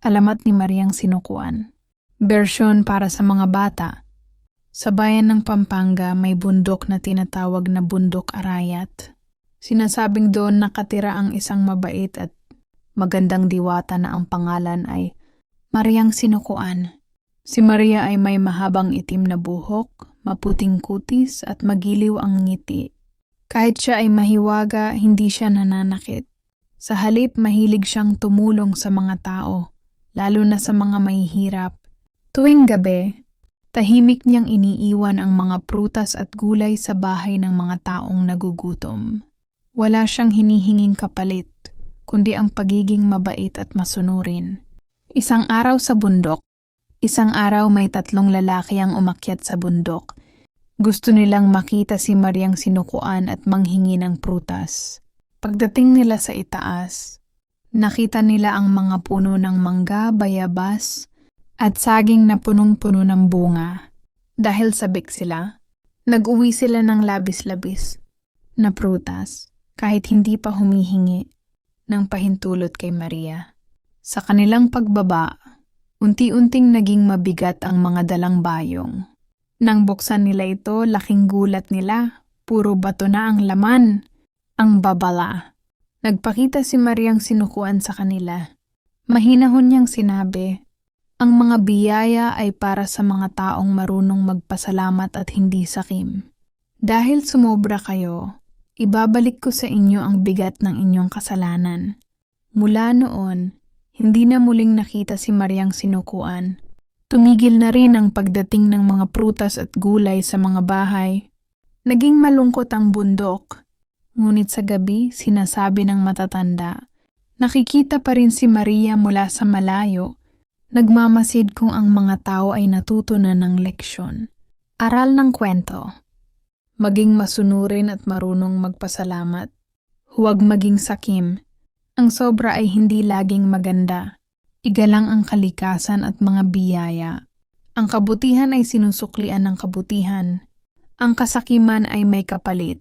Alamat ni Mariang Sinukuan. Bersyon para sa mga bata. Sa bayan ng Pampanga may bundok na tinatawag na Bundok Arayat. Sinasabing doon nakatira ang isang mabait at magandang diwata na ang pangalan ay Mariang Sinukuan. Si Maria ay may mahabang itim na buhok, maputing kutis at magiliw ang ngiti. Kahit siya ay mahiwaga, hindi siya nananakit. Sa halip, mahilig siyang tumulong sa mga tao, lalo na sa mga mahihirap. Tuwing gabi, tahimik niyang iniiwan ang mga prutas at gulay sa bahay ng mga taong nagugutom. Wala siyang hinihinging kapalit, kundi ang pagiging mabait at masunurin. Isang araw sa bundok, isang araw may tatlong lalaki ang umakyat sa bundok. Gusto nilang makita si Mariang sinukuan at manghingi ng prutas. Pagdating nila sa itaas, nakita nila ang mga puno ng mangga, bayabas, at saging na punong-puno ng bunga. Dahil sabik sila, nag-uwi sila ng labis-labis na prutas kahit hindi pa humihingi ng pahintulot kay Maria. Sa kanilang pagbaba, unti-unting naging mabigat ang mga dalang bayong. Nang buksan nila ito, laking gulat nila. Puro bato na ang laman. Ang babala. Nagpakita si Mariang sinukuan sa kanila. Mahinahon niyang sinabi, ang mga biyaya ay para sa mga taong marunong magpasalamat at hindi sakim. Dahil sumobra kayo, ibabalik ko sa inyo ang bigat ng inyong kasalanan. Mula noon, hindi na muling nakita si Mariang sinukuan. Tumigil na rin ang pagdating ng mga prutas at gulay sa mga bahay. Naging malungkot ang bundok. Ngunit sa gabi, sinasabi ng matatanda, nakikita pa rin si Maria mula sa malayo Nagmamasid kung ang mga tao ay natuto na ng leksyon. Aral ng kwento. Maging masunurin at marunong magpasalamat. Huwag maging sakim. Ang sobra ay hindi laging maganda. Igalang ang kalikasan at mga biyaya. Ang kabutihan ay sinusuklian ng kabutihan. Ang kasakiman ay may kapalit.